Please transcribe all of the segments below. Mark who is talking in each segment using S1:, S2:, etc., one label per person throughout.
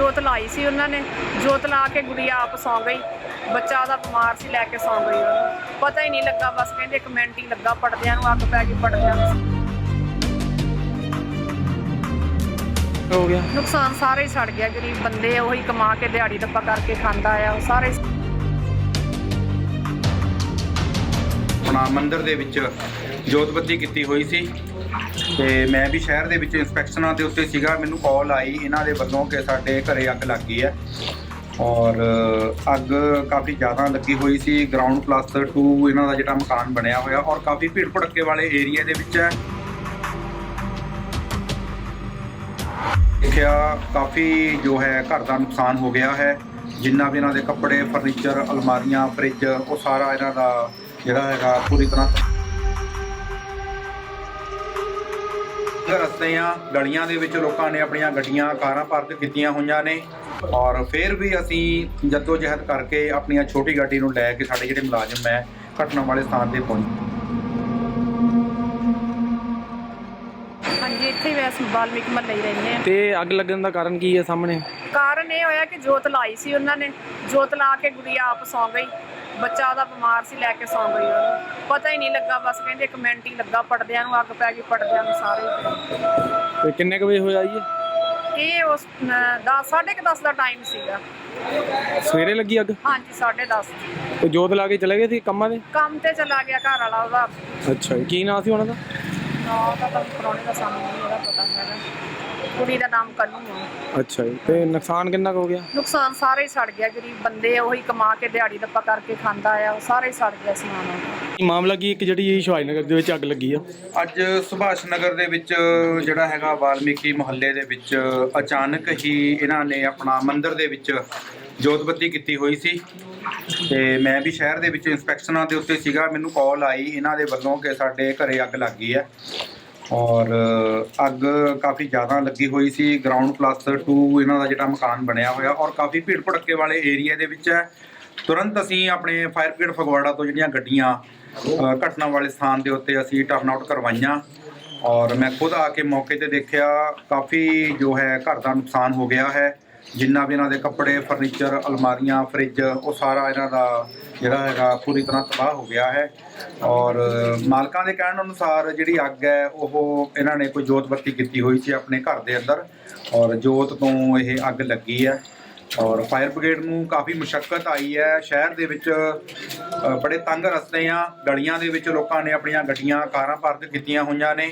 S1: ਜੋਤ ਲਾਈ ਸੀ ਉਹਨਾਂ ਨੇ। ਜੋਤ ਲਾ ਕੇ ਗੁੜੀਆ ਆਪ ਸੌਂ ਗਈ। ਬੱਚਾ ਉਹਦਾ ਬਿਮਾਰ ਸੀ ਲੈ ਕੇ ਸੌਂ ਗਈ ਉਹਨੂੰ। ਪਤਾ ਹੀ ਨਹੀਂ ਲੱਗਾ ਬਸ ਕਹਿੰਦੇ ਇੱਕ ਮਿੰਟ ਹੀ ਲੱਗਾ ਪੜਦਿਆਂ ਨੂੰ ਅੱਗ ਪੈ ਗਈ ਪੜਦਿਆਂ ਨੂੰ।
S2: ਹੋ ਗਿਆ।
S1: ਨੁਕਸਾਨ ਸਾਰੇ ਹੀ ਸੜ ਗਿਆ ਗਰੀਬ ਬੰਦੇ ਆ, ਉਹੀ ਕਮਾ ਕੇ ਦਿਹਾੜੀ ਦੱਪਾ ਕਰਕੇ ਖਾਂਦਾ ਆ ਉਹ ਸਾਰੇ।
S3: ਆਪਣਾ ਮੰਦਿਰ ਦੇ ਵਿੱਚ ਜੋਤਬੱਤੀ ਕੀਤੀ ਹੋਈ ਸੀ। ਤੇ ਮੈਂ ਵੀ ਸ਼ਹਿਰ ਦੇ ਵਿੱਚ ਇਨਸਪੈਕਸ਼ਨਾਂ ਦੇ ਉੱਤੇ ਸੀਗਾ, ਮੈਨੂੰ ਕਾਲ ਆਈ ਇਹਨਾਂ ਦੇ ਵੱਲੋਂ ਕਿ ਸਾਡੇ ਘਰੇ ਅੱਗ ਲੱਗ ਗਈ ਹੈ। ਔਰ ਅੱਗ ਕਾਫੀ ਜ਼ਿਆਦਾ ਲੱਗੀ ਹੋਈ ਸੀ ਗਰਾਊਂਡ ਪਲੱਸ 2 ਇਹਨਾਂ ਦਾ ਜਿਹੜਾ ਮਕਾਨ ਬਣਿਆ ਹੋਇਆ ਔਰ ਕਾਫੀ ਭੀੜ ਭੜੱਕੇ ਵਾਲੇ ਏਰੀਆ ਦੇ ਵਿੱਚ ਹੈ। ਦੇਖਿਆ, ਕਾਫੀ ਜੋ ਹੈ ਘਰ ਦਾ ਨੁਕਸਾਨ ਹੋ ਗਿਆ ਹੈ। ਜਿੰਨਾ ਵੀ ਇਹਨਾਂ ਦੇ ਕੱਪੜੇ ਫਰਨੀਚਰ ਅਲਮਾਰੀਆਂ ਫ੍ਰਿਜ ਉਹ ਸਾਰਾ ਇਹਨਾਂ ਦਾ ਜਿਹੜਾ ਹੈਗਾ ਪੂਰੀ ਤਰ੍ਹਾਂ ਰਸਤਿਆਂ ਗਲੀਆਂ ਦੇ ਵਿੱਚ ਲੋਕਾਂ ਨੇ ਆਪਣੀਆਂ ਗੱਡੀਆਂ ਕਾਰਾਂ ਪਾਰਕ ਕੀਤੀਆਂ ਹੋਈਆਂ ਨੇ। ਔਰ ਫਿਰ ਵੀ ਅਸੀਂ ਜੱਦੋ ਜਹਿਦ ਕਰਕੇ ਆਪਣੀਆਂ ਛੋਟੀ ਗੱਡੀ ਨੂੰ ਲੈ ਕੇ ਸਾਡੇ ਜਿਹੜੇ ਮੁਲਾਜ਼ਮ ਹੈ ਘਟਨਾ ਵਾਲੇ ਸਥਾਨ ਤੇ ਪਹੁੰਚੇ
S1: ਹਾਂਜੀ ਇੱਥੇ ਵੈਸ ਬਾਲਮੀਕ ਮਹੱਲੇ ਹੀ ਰਹਿੰਦੇ ਆ।
S2: ਤੇ ਅੱਗ ਲੱਗਣ ਦਾ ਕਾਰਨ ਕੀ ਹੈ ਸਾਹਮਣੇ?
S1: ਕਾਰਨ ਇਹ ਹੋਇਆ ਕਿ ਜੋਤ ਲਾਈ ਸੀ ਉਹਨਾਂ ਨੇ। ਜੋਤ ਲਾ ਕੇ ਗੁੜੀਆ ਆਪ ਸੌਂ ਗਈ। ਬੱਚਾ ਉਹਦਾ ਬਿਮਾਰ ਸੀ ਲੈ ਕੇ ਸੌਂ ਗਈ ਉਹਨੂੰ। ਪਤਾ ਹੀ ਨਹੀਂ ਲੱਗਾ ਬਸ ਕਹਿੰਦੇ ਇੱਕ ਮਿੰਟ ਹੀ ਲੱਗਾ ਪੜਦਿਆਂ ਨੂੰ ਅੱਗ ਪੈ ਗਈ ਪੜਦਿਆਂ ਨੂੰ ਸਾਰੇ। ਹੀ।
S2: ਤੇ ਕਿੰਨੇ ਕੁ ਵਜੇ ਹੋਇਆ ਜੀ
S1: ਇਹ? ਉਸ 10 10:30 ਦਾ ਟਾਈਮ ਸੀਗਾ।
S2: ਸਵੇਰੇ ਲੱਗੀ ਅੱਗ?
S1: ਹਾਂਜੀ 10:30
S2: ਤੇ ਜੋਤ ਲਾ ਕੇ ਚਲੇ ਗਏ ਸੀ ਕੰਮਾਂ ਦੇ
S1: ਕੰਮ ਤੇ ਚਲਾ ਗਿਆ ਘਰ ਵਾਲਾ ਉਹਦਾ।
S2: ਅੱਛਾ ਜੀ ਕੀ ਨਾਂ ਸੀ ਉਹਨਾਂ ਦਾ?
S1: ਨਾ ਤਾਂ ਤਾਂ ਪ੍ਰਾਹੁਣੇ ਦਾ ਸਾਨੂੰ ਨਹੀਂ ਇਹਦਾ ਪਤਾ ਹੈਗਾ। ਕੁੜੀ ਦਾ ਨਾਮ ਕੰਨੂ ਆ।
S2: ਅੱਛਾ ਜੀ ਤੇ ਨੁਕਸਾਨ ਕਿੰਨਾ ਕੁ ਹੋ ਗਿਆ?
S1: ਨੁਕਸਾਨ ਸਾਰੇ ਹੀ ਸੜ ਗਿਆ ਗਰੀਬ ਬੰਦੇ ਆ, ਉਹੀ ਕਮਾ ਕੇ ਦਿਹਾੜੀ ਦੱਪਾ ਕਰਕੇ ਖਾਂਦਾ ਆ ਉਹ ਸਾਰੇ ਹੀ ਸੜ ਗਿਆ ਸਮਾਨ ਉਹਦਾ
S2: ਕੀ ਮਾਮਲਾ ਕੀ ਇੱਕ ਜਿਹੜੀ ਸ਼ਿਵਾਜੀ ਨਗਰ ਦੇ ਵਿੱਚ ਅੱਗ ਲੱਗੀ ਆ?
S3: ਅੱਜ ਸੁਭਾਸ਼ ਨਗਰ ਦੇ ਵਿੱਚ ਜਿਹੜਾ ਹੈਗਾ ਵਾਲਮੀਕੀ ਮੁਹੱਲੇ ਦੇ ਵਿੱਚ ਅਚਾਨਕ ਹੀ ਇਹਨਾਂ ਨੇ ਆਪਣਾ ਮੰਦਿਰ ਦੇ ਵਿੱਚ ਜੋਤਬੱਤੀ ਕੀਤੀ ਹੋਈ ਸੀ। ਤੇ ਮੈਂ ਵੀ ਸ਼ਹਿਰ ਦੇ ਵਿੱਚ ਇਨਸਪੈਕਸ਼ਨਾਂ ਦੇ ਉੱਤੇ ਸੀਗਾ ਮੈਨੂੰ ਕਾਲ ਆਈ ਇਹਨਾਂ ਦੇ ਵੱਲੋਂ ਕਿ ਸਾਡੇ ਘਰੇ ਅੱਗ ਲੱਗ ਗਈ ਹੈ। ਔਰ ਅੱਗ ਕਾਫੀ ਜ਼ਿਆਦਾ ਲੱਗੀ ਹੋਈ ਸੀ। ਗਰਾਊਂਡ ਪਲੱਸ 2 ਇਹਨਾਂ ਦਾ ਜਿਹੜਾ ਮਕਾਨ ਬਣਿਆ ਹੋਇਆ ਔਰ ਕਾਫੀ ਭੀੜ ਭੜੱਕੇ ਵਾਲੇ ਏਰੀਆ ਦੇ ਵਿੱਚ ਹੈ। ਤੁਰੰਤ ਅਸੀਂ ਆਪਣੇ ਫਾਇਰ ਬ੍ਰਿਗੇਡ ਫਗਵਾੜਾ ਤੋਂ ਜਿਹੜੀਆਂ ਗੱਡੀਆਂ ਘਟਨਾ ਵਾਲੇ ਸਥਾਨ ਦੇ ਉੱਤੇ ਅਸੀਂ ਟਰਨ ਆਊਟ ਕਰਵਾਈਆਂ। ਔਰ ਮੈਂ ਖੁਦ ਆ ਕੇ ਮੌਕੇ ਤੇ ਦੇਖਿਆ, ਕਾਫੀ ਜੋ ਹੈ ਘਰ ਦਾ ਨੁਕਸਾਨ ਹੋ ਗਿਆ ਹੈ। ਜਿੰਨਾ ਵੀ ਇਹਨਾਂ ਦੇ ਕੱਪੜੇ, ਫਰਨੀਚਰ, ਅਲਮਾਰੀਆਂ, ਫ੍ਰਿਜ, ਉਹ ਸਾਰਾ ਇਹਨਾਂ ਦਾ ਜਿਹੜਾ ਹੈਗਾ ਪੂਰੀ ਤਰ੍ਹਾਂ ਤਬਾਹ ਹੋ ਗਿਆ ਹੈ। ਔਰ ਮਾਲਕਾਂ ਦੇ ਕਹਿਣ ਅਨੁਸਾਰ ਜਿਹੜੀ ਅੱਗ ਹੈ, ਉਹ ਇਹਨਾਂ ਨੇ ਕੋਈ ਜੋਤ ਬੱਤੀ ਕੀਤੀ ਹੋਈ ਸੀ ਆਪਣੇ ਘਰ ਦੇ ਅੰਦਰ। ਔਰ ਜੋਤ ਤੋਂ ਇਹ ਅੱਗ ਲੱਗੀ ਹੈ। ਔਰ ਫਾਇਰ ਬ੍ਰਿਗੇਡ ਨੂੰ ਕਾਫੀ ਮੁਸ਼ਕਲ ਆਈ ਹੈ। ਸ਼ਹਿਰ ਦੇ ਵਿੱਚ ਬੜੇ ਤੰਗ ਰਸਤੇ ਆ। ਗਲੀਆਂ ਦੇ ਵਿੱਚ ਲੋਕਾਂ ਨੇ ਆਪਣੀਆਂ ਗੱਡੀਆਂ, ਕਾਰਾਂ ਪਾਰਕ ਕੀਤੀਆਂ ਹੋਈਆਂ ਨੇ।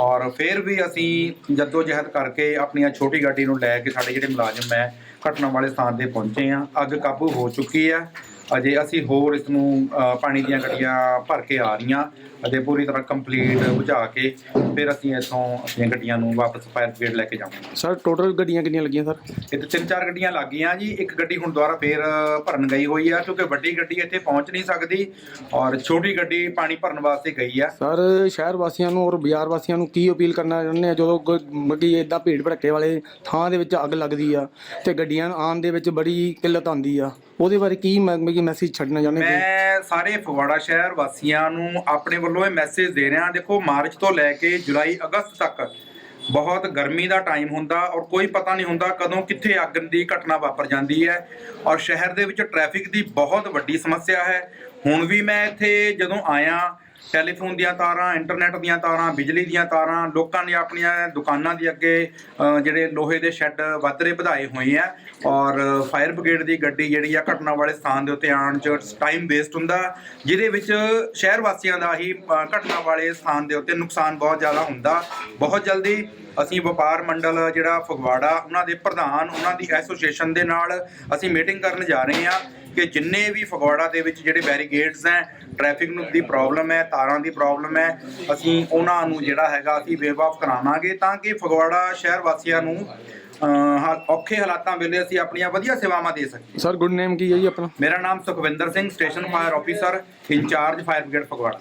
S3: ਔਰ ਫਿਰ ਵੀ ਅਸੀਂ ਜੱਦੋ ਜਹਿਦ ਕਰਕੇ ਆਪਣੀਆਂ ਛੋਟੀ ਗੱਡੀ ਨੂੰ ਲੈ ਕੇ ਸਾਡੇ ਜਿਹੜੇ ਮੁਲਾਜ਼ਮ ਹੈ, ਘਟਨਾ ਵਾਲੇ ਸਥਾਨ ਤੇ ਪਹੁੰਚੇ ਆ ਅੱਗ ਕਾਬੂ ਹੋ ਚੁੱਕੀ ਹੈ। ਅਜੇ ਅਸੀਂ ਹੋਰ ਇਸ ਨੂੰ ਪਾਣੀ ਦੀਆਂ ਗੱਡੀਆਂ ਭਰ ਕੇ ਆ ਰਹੀਆਂ। ਅਤੇ ਪੂਰੀ ਤਰ੍ਹਾਂ ਕੰਪਲੀਟ ਬੁਝਾ ਕੇ ਫਿਰ ਅਸੀਂ ਇੱਥੋਂ ਆਪਣੀਆਂ ਗੱਡੀਆਂ ਨੂੰ ਵਾਪਸ ਫਾਇਰ ਬ੍ਰਿਗੇਡ ਲੈ ਕੇ ਜਾਵਾਂਗੇ।
S2: ਸਰ ਟੋਟਲ ਗੱਡੀਆਂ ਕਿੰਨੀਆਂ ਲੱਗੀਆਂ ਸਰ?
S3: ਇੱਥੇ ਤਿੰਨ ਚਾਰ ਗੱਡੀਆਂ ਲੱਗ ਗਈਆਂ ਜੀ। ਇੱਕ ਗੱਡੀ ਹੁਣ ਦੁਬਾਰਾ ਫੇਰ ਭਰਨ ਗਈ ਹੋਈ ਆ ਕਿਉਂਕਿ ਵੱਡੀ ਗੱਡੀ ਇੱਥੇ ਪਹੁੰਚ ਨਹੀਂ ਸਕਦੀ ਔਰ ਛੋਟੀ ਗੱਡੀ ਪਾਣੀ ਭਰਨ ਵਾਸਤੇ ਗਈ ਆ।
S2: ਸਰ ਸ਼ਹਿਰ ਵਾਸੀਆਂ ਨੂੰ ਔਰ ਬਾਜ਼ਾਰ ਵਾਸੀਆਂ ਨੂੰ ਕੀ ਅਪੀਲ ਕਰਨਾ ਚਾਹੁੰਦੇ ਆ? ਜਦੋਂ ਮੱਗੀ ਇਦਾਂ ਭੀੜ ਭੜੱਕੇ ਵਾਲੇ ਥਾਂ ਦੇ ਵਿੱਚ ਅੱਗ ਲੱਗਦੀ ਆ ਤੇ ਗੱਡੀਆਂ ਆਉਣ ਦੇ ਵਿੱਚ ਬੜੀ ਕਿੱਲਤ ਆਉਂਦੀ ਆ ਉਹਦੇ ਬਾਰੇ ਕੀ ਮੱਗੀ ਮੈਸੇਜ ਛੱਡਣਾ ਚਾਹੁੰਦੇ
S3: ਮੈਂ ਸਾਰੇ ਫਗਵਾੜਾ ਸ਼ਹਿਰ ਵਾਸੀਆਂ ਨੂੰ ਆਪਣੇ ਵੱਲੋਂ ਇਹ ਮੈਸੇਜ ਦੇ ਰਿਹਾ। ਦੇਖੋ, ਮਾਰਚ ਤੋਂ ਲੈ ਕੇ ਜੁਲਾਈ, ਅਗਸਤ ਤੱਕ ਬਹੁਤ ਗਰਮੀ ਦਾ ਟਾਈਮ ਹੁੰਦਾ ਔਰ ਕੋਈ ਪਤਾ ਨਹੀਂ ਹੁੰਦਾ ਕਦੋਂ ਕਿੱਥੇ ਅੱਗ ਦੀ ਘਟਨਾ ਵਾਪਰ ਜਾਂਦੀ ਹੈ। ਔਰ ਸ਼ਹਿਰ ਦੇ ਵਿੱਚ ਟ੍ਰੈਫਿਕ ਦੀ ਬਹੁਤ ਵੱਡੀ ਸਮੱਸਿਆ ਹੈ। ਹੁਣ ਵੀ ਮੈਂ ਇੱਥੇ ਜਦੋਂ ਆਇਆ ਟੈਲੀਫੋਨ ਦੀਆਂ ਤਾਰਾਂ, ਇੰਟਰਨੈਟ ਦੀਆਂ ਤਾਰਾਂ, ਬਿਜਲੀ ਦੀਆਂ ਤਾਰਾਂ, ਲੋਕਾਂ ਨੇ ਆਪਣੀਆਂ ਦੁਕਾਨਾਂ ਦੇ ਅੱਗੇ ਜਿਹੜੇ ਲੋਹੇ ਦੇ ਸ਼ੈੱਡ ਵੱਧਰੇ ਵਧਾਏ ਹੋਏ ਆ ਔਰ ਫਾਇਰ ਬ੍ਰਿਗੇਡ ਦੀ ਗੱਡੀ ਜਿਹੜੀ ਆ ਘਟਨਾ ਵਾਲੇ ਸਥਾਨ ਦੇ ਉੱਤੇ ਆਉਣ 'ਚ ਟਾਈਮ ਵੇਸਟ ਹੁੰਦਾ, ਜਿਹਦੇ ਵਿੱਚ ਸ਼ਹਿਰ ਵਾਸੀਆਂ ਦਾ ਹੀ ਘਟਨਾ ਵਾਲੇ ਸਥਾਨ ਦੇ ਉੱਤੇ ਨੁਕਸਾਨ ਬਹੁਤ ਜ਼ਿਆਦਾ ਹੁੰਦਾ। ਬਹੁਤ ਜਲਦੀ ਅਸੀਂ ਵਪਾਰ ਮੰਡਲ ਜਿਹੜਾ ਫਗਵਾੜਾ, ਉਹਨਾਂ ਦੇ ਪ੍ਰਧਾਨ, ਉਹਨਾਂ ਦੀ ਐਸੋਸੀਏਸ਼ਨ ਦੇ ਨਾਲ ਅਸੀਂ ਮੀਟਿੰਗ ਕਰਨ ਜਾ ਰਹੇ ਹਾਂ। ਕਿ ਜਿੰਨੇ ਵੀ ਫਗਵਾੜਾ ਦੇ ਵਿੱਚ ਜਿਹੜੇ ਬੈਰੀਗੇਡਸ ਹੈ ਟ੍ਰੈਫਿਕ ਨੂੰ ਦੀ ਪ੍ਰੋਬਲਮ ਹੈ ਤਾਰਾਂ ਦੀ ਪ੍ਰੋਬਲਮ ਹੈ ਅਸੀਂ ਉਹਨਾਂ ਨੂੰ ਜਿਹੜਾ ਹੈਗਾ ਅਸੀਂ ਵੇਵ ਆਫ ਕਰਾਵਾਂਗੇ ਤਾਂ ਕਿ ਫਗਵਾੜਾ ਸ਼ਹਿਰ ਵਾਸੀਆਂ ਨੂੰ ਔਖੇ ਹਾਲਾਤਾਂ ਵੇਲੇ ਅਸੀਂ ਆਪਣੀਆਂ ਵਧੀਆ ਸੇਵਾਵਾਂ ਦੇ ਸਕੀਏ।
S2: ਸਰ ਗੁੱਡ ਨੇਮ ਕੀ ਹੈ ਜੀ ਆਪਣਾ?
S3: ਮੇਰਾ ਨਾਮ Sukhwinder Singh station fire officer in charge fire brigade Phagwara.